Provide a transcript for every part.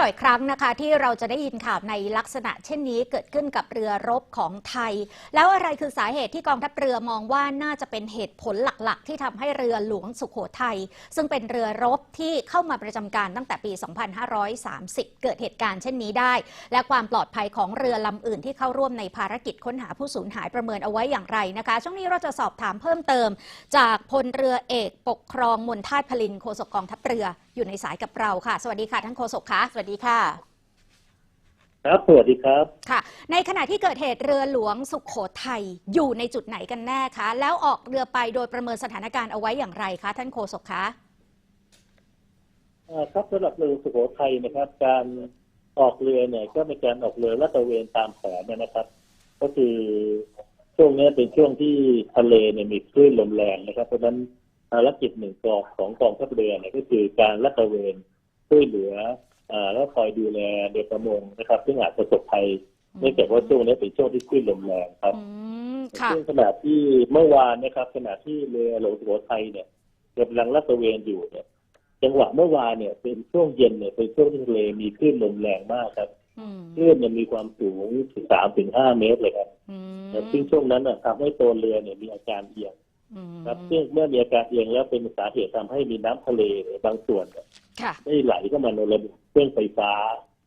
บ่อยครั้งนะคะที่เราจะได้ยินข่าวในลักษณะ เช่นนี้เกิดขึ้นกับเรือรบของไทย แล้วอะไรคือสาเหตุที่กองทัพเรือมองว่าน่าจะเป็นเหตุผลหลักๆ ที่ทำให้เรือหลวงสุโขทัยซึ่งเป็นเรือรบที่เข้ามาประจำการตั้งแต่ปี 2530 เกิดเหตุการณ์เช่นนี้ได้ และความปลอดภัยของเรือลำอื่นที่เข้าร่วมในภารกิจค้นหาผู้สูญหายประเมินเอาไว้อย่างไรนะคะ ช่วงนี้เราจะสอบถามเพิ่มเติม จากพลเรือเอกปกครองมนทาตพลินโฆษกกองทัพเรืออยู่ในสายกับเราค่ะ สวัสดีค่ะท่านโฆษกคะสวัสดีค่ะ ครับ สวัสดีครับ ค่ะ ในขณะที่เกิดเหตุเรือหลวงสุขโขทัยอยู่ในจุดไหนกันแน่คะ แล้วออกเรือไปโดยประเมินสถานการณ์เอาไว้อย่างไรคะท่านโฆษกคะอ่าครับสำหรับเรือสุโขทัยนะครับ การออกเรือเนี่ยก็เป็นการออกเรือลาดตระเวนตามแผนนะครับ ก็คือช่วงนี้เป็นช่วงที่ทะเลเนี่ยมีคลื่นลมแรงนะครับ เพราะฉะนั้น ภารกิจหนึ่งกองของกองทัพเรือเนี่ยก็คือการลาดตระเวนช่วยเหลืออ่าแล้วคอยดูแลเรือประมงนะครับ ซึ่งอาจประสบภัยเนื่องจากว่าช่วงนี้เป็นช่วงที่คลื่นลมแรงครับอืมค่ะซึ่งขณะที่เมื่อวานนะครับขณะที่เรือหลวงสุโขทัยเนี่ยกำลังลาดตระเวนอยู่เนี่ยจังหวะเมื่อวานเนี่ยเป็นช่วงเย็นเนี่ยเป็นช่วงที่ทะเลมีคลื่นลมแรงมากครับอืมคลื่นเนี่ยมีความสูงถึงสามถึงห้าเมตรเลยครับอืมแต่ซึ่งช่วงนั้นน่ะทำให้ตัวเรือเนี่ยมีอาการเอียงอืม ครับซึ่งเมื่อมีอาการเอียงแล้วเป็นสาเหตุทำให้มีน้ำทะเลบางส่วนเนี่ยค่ะได้ไหลเข้ามาในระบบเครื่องไฟฟ้า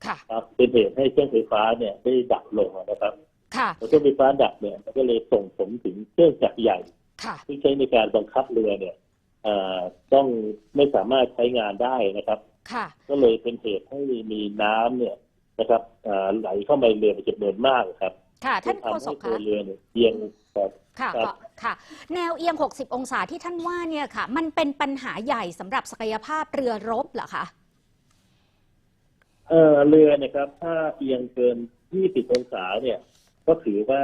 ค่ะครับเป็นเหตุให้เครื่องไฟฟ้าเนี่ยได้ดับลงนะครับค่ะพอเครื่องไฟฟ้าดับเนี่ยมันก็เลยส่งผลถึงเครื่องจักรใหญ่ค่ะที่ใช้ในการบังคับเรือเนี่ยเอ่อต้องไม่สามารถใช้งานได้นะครับค่ะก็เลยเป็นเหตุให้มีน้ำเนี่ยนะครับเอ่อไหลเข้ามาในเรือเป็นจำนวนมากครับ ค่ะท่านโฆทำษให้กตัวคะเรือเนี่ยเอียงครับค่ะครับก็ค่ะ แนวเอียง 60 องศาที่ท่านว่าเนี่ยค่ะ มันเป็นปัญหาใหญ่สำหรับศักยภาพเรือรบเหรอคะเอ่อเรือเนะครับ ถ้าเอียงเกิน 20 องศาเนี่ย ก็ถือว่า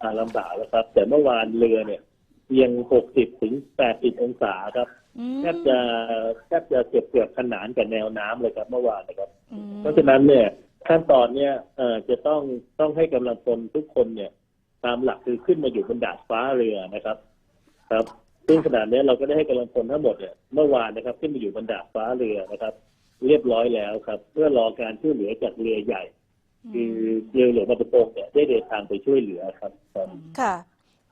อ่าลำบากแล้วครับ แต่เมื่อวานเรือเนี่ยเอียง 60 ถึง 80 องศาครับอืมแทบจะแทบจะเกือบเกือบขนานกับแนวน้ำเลยครับเมื่อวานนะครับอืมเพราะฉะนั้นเนี่ย ขั้นตอนเนี่ยเอ่อจะต้องต้องให้กำลังพลทุกคนเนี่ยตามหลักคือขึ้นมาอยู่บนดาดฟ้าเรือนะครับ ครับ ซึ่งขณะนี้เราก็ได้ให้กำลังพลทั้งหมดเนี่ยเมื่อวานนะครับ ขึ้นมาอยู่บนดาดฟ้าเรือนะครับ เรียบร้อยแล้วครับ เพื่อรอการช่วยเหลือจากเรือใหญ่ คือเรือหลวงบางประกงเนี่ยได้เดินทางไปช่วยเหลือครับครับค่ะ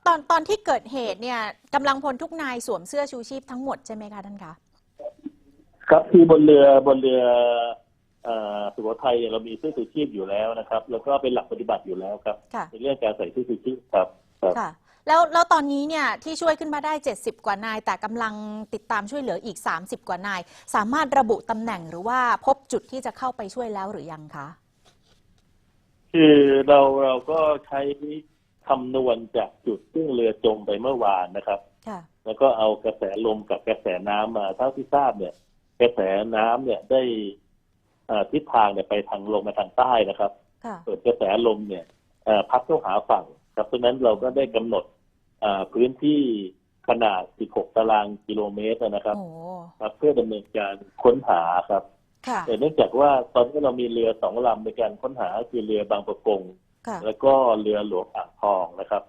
ตอนตอนที่เกิดเหตุเนี่ยกำลังพลทุกนายสวมเสื้อชูชีพทั้งหมดใช่ไหมคะท่านคะครับคือบนเรือบนเรือเอ่อ สุโขทัยเนี่ยเรามีเสื้อชูชีพอยู่แล้วนะครับ แล้วก็เป็นหลักปฏิบัติอยู่แล้วครับค่ะ ในเรื่องการใส่เสื้อชูชีพครับครับ ค่ะ แล้วแล้วตอนนี้เนี่ยที่ช่วยขึ้นมาได้ 70 กว่านาย แต่กำลังติดตามช่วยเหลืออีก 30 กว่านาย สามารถระบุตำแหน่งหรือว่าพบจุดที่จะเข้าไปช่วยแล้วหรือยังคะคือเราเราก็ใช้คำนวณจากจุดซึ่งเรือจมไปเมื่อวานนะครับ ค่ะ แล้วก็เอากระแสลมกับกระแสน้ำมาเท่าที่ทราบเนี่ย กระแสน้ำเนี่ยได้เอ่อ ทิศทางเนี่ยไปทางลงมาทางใต้นะครับค่ะส่วนกระแสลมเนี่ยเอ่อพัดเข้าหาฝั่งครับเพราะฉะนั้นเราก็ได้กำหนดอ่าพื้นที่ขนาด 16 ตารางกิโลเมตรนะครับโอ้ครับ เพื่อดำเนินการค้นหาครับค่ะแต่เนื่องจากว่าตอนนี้เรามีเรือสองลำในการค้นหาคือเรือบางประกงค่ะแล้วก็เรือหลวงอ่างทองนะครับ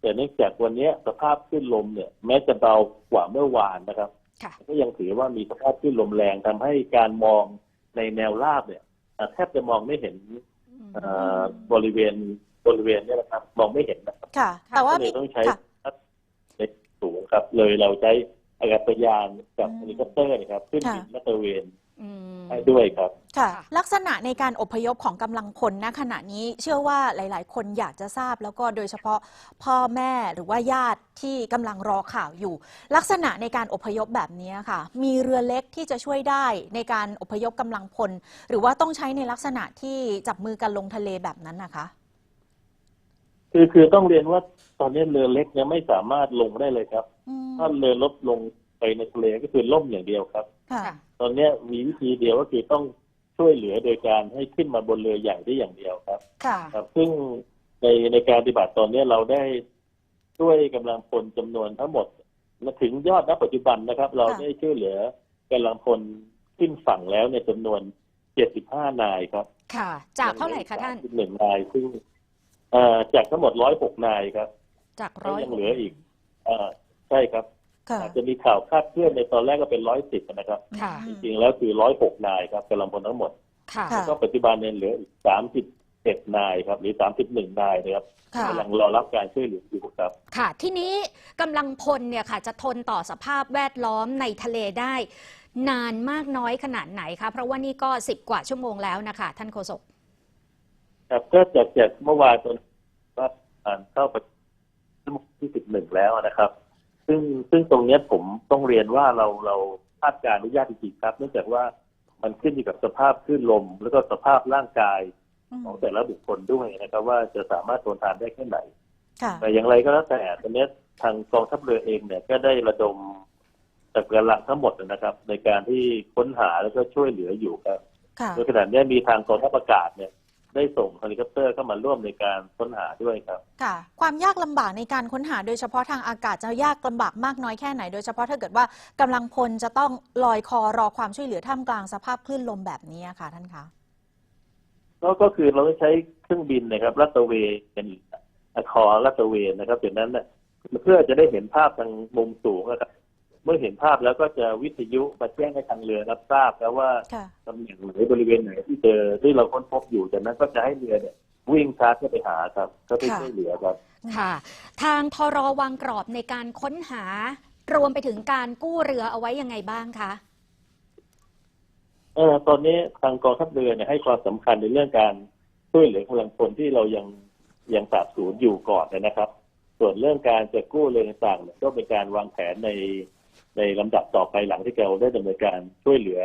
แต่เนื่องจากวันนี้สภาพคลื่นลมเนี่ย แม้จะเบากว่าเมื่อวานนะครับค่ะก็ยังถือว่ามีสภาพคลื่นลมแรงทำให้การมอง ในแนวราบเนี่ยอ่าแทบจะมองไม่เห็นเอ่อบริเวณบริเวณเนี้นะครับ มองไม่เห็นนะครับค่ะแต่ว่าก็เลมียต้องใช้ค่ะในสูงครับ เลยเราใช้อากาศยานกับอืมเฮลิคอปเตอร์นะครับ ขึ้นค่ะบินลาดตระเวน อืม ให้ด้วยครับค่ะค่ะ ลักษณะในการอพยพของกำลังพลณขณะนี้เชื่อว่าหลาย ๆ คนอยากจะทราบแล้วก็โดยเฉพาะพ่อแม่หรือว่าญาติที่กำลังรอข่าวอยู่ ลักษณะในการอพยพแบบนี้ค่ะ มีเรือเล็กที่จะช่วยได้ในการอพยพกำลังพล หรือว่าต้องใช้ในลักษณะที่จับมือกันลงทะเลแบบนั้นนะคะ คือคือต้องเรียนว่าตอนนี้เรือเล็กเนี่ยไม่สามารถลงได้เลยครับ อืม ถ้าเรือลบลง ไปในทะเลก็คือล่มอย่างเดียวครับค่ะค่ะ ตอนเนี้ยมีวิธีเดียวก็คือต้องช่วยเหลือโดยการให้ขึ้นมาบนเรือใหญ่ได้อย่างเดียวครับ ค่ะ ครับ ซึ่งในในการปฏิบัติตอนเนี้ยเราได้ช่วยกำลังพลจำนวนทั้งหมดมาถึงยอดณปัจจุบันนะครับ เราค่ะได้ช่วยเหลือกำลังพลขึ้นฝั่งแล้วในจำนวน 75 นายครับ ค่ะ จากเท่าไหร่คะท่านหนึ่งนายซึ่งเอ่อจากทั้งหมด 106 นายครับ จากก็ร้อย ยังเหลืออีก เอ่อใช่ครับค่ะ อาจจะมีข่าวคาดเคลื่อนในตอนแรกก็เป็น110นะครับ ค่ะ จริงๆแล้วคือ106นายครับกำลังพลทั้งหมดค่ะค่ะก็ปัจจุบันเนี่ยเหลืออีก31นายครับ หรือ31นายนะครับค่ะ กำลังรอรับการช่วยเหลืออยู่ครับ ค่ะ ทีนี้กำลังพลเนี่ยค่ะ จะทนต่อสภาพแวดล้อมในทะเลได้ นานมากน้อยขนาดไหนคะ เพราะว่านี่ก็สิบกว่าชั่วโมงแล้วนะคะ ท่านโฆษก ครับก็จากจากเมื่อวานจนว่าอ่านเข้าไปชั่วโมงที่11แล้วนะครับ ซึ่งซึ่งตรงเนี้ยผมต้องเรียนว่าเราเราคาดการณ์ไม่ยากจริงๆครับ เนื่องจากว่ามันขึ้นอยู่กับสภาพคลื่นลม แล้วก็สภาพร่างกายอืมของแต่ละบุคคลด้วยนะครับ ว่าจะสามารถทนทานได้แค่ไหนค่ะแต่อย่างไรก็แล้วแต่ตอนนี้ทางกองทัพเรือเองเนี่ยก็ได้ระดมจากกำลังทั้งหมดนะครับ ในการที่ค้นหาแล้วก็ช่วยเหลืออยู่ครับค่ะโดยขณะนี้มีทางกองทัพอากาศเนี่ย ได้ส่งเฮลิคอปเตอร์เข้ามาร่วมในการค้นหาด้วยครับ ค่ะ ความยากลำบากในการค้นหาโดยเฉพาะทางอากาศจะยากลำบากมากน้อยแค่ไหน โดยเฉพาะถ้าเกิดว่ากำลังพลจะต้องลอยคอรอความช่วยเหลือท่ามกลางสภาพคลื่นลมแบบนี้ค่ะ ท่านคะก็ก็คือเราต้องใช้เครื่องบินนะครับรัตระเวนอะคอรัตระเวนนะครับจากนั้นเนี่ยเพื่อจะได้เห็นภาพทางมุมสูงนะครับ เมื่อเห็นภาพแล้วก็จะวิทยุมาแจ้งให้ทางเรือรับทราบ แล้วว่าค่ะตำแหน่งไหนบริเวณไหนที่เจอที่เราค้นพบอยู่จากนั้นก็จะให้เรือเนี่ยวิ่งชาร์จเข้าไปหาครับก็ไปค่ะช่วยเหลือครับค่ะ ทางทรวางกรอบในการค้นหารวมไปถึงการกู้เรือเอาไว้ยังไงบ้างคะเออตอนนี้ทางกองทัพเรือเนี่ยให้ความสำคัญในเรื่องการช่วยเหลือกำลังพลที่เรายังยังสาบสูญอยู่ก่อนนะครับ ส่วนเรื่องการจะกู้เรือต่างๆเนี่ยก็เป็นการวางแผนใน ในลำดับต่อไปหลังที่เราได้ดำเนินการช่วยเหลือ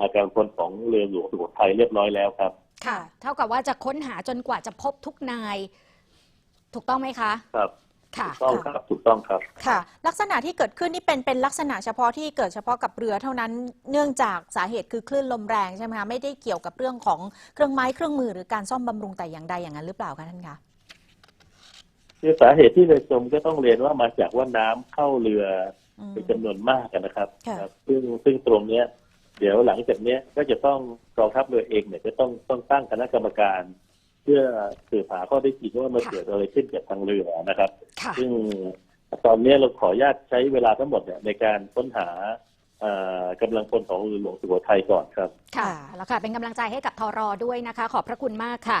อาการพลของเรือหลวงสุโขทัยเรียบร้อยแล้วครับ ค่ะ เท่ากับว่าจะค้นหาจนกว่าจะพบทุกนาย ถูกต้องไหมคะ ครับค่ะถูกต้องครับถูกต้องครับค่ะ ลักษณะที่เกิดขึ้นนี่เป็นเป็นลักษณะเฉพาะที่เกิดเฉพาะกับเรือเท่านั้นเนื่องจากสาเหตุคือคลื่นลมแรงใช่ไหมคะไม่ได้เกี่ยวกับเรื่องของเครื่องไม้เครื่องมือหรือการซ่อมบำรุงแต่อย่างใดอย่างนั้นหรือเปล่าคะท่านคะคือสาเหตุที่เรือจมก็ต้องเรียนว่ามาจากว่าน้ำเข้าเรืออืม เป็นจำนวนมากนะครับค่ะครับ ซึ่งซึ่งตรงเนี้ย เดี๋ยวหลังจากเนี้ยก็จะต้องกองทัพเรือเองเนี่ยจะต้องต้องตั้งคณะกรรมการ เพื่อสืบหาข้อได้จริงว่ามันค่ะเกิดอะไรขึ้นกับทางเรือนะครับค่ะซึ่งตอนเนี้ยเราขออนุญาตใช้เวลาทั้งหมดเนี่ยในการค้นหาเอ่อกำลังพลของเรือหลวงสุโขทัยก่อนครับ ค่ะ แล้วค่ะ เป็นกำลังใจให้กับทรด้วยนะคะ ขอบพระคุณมากค่ะ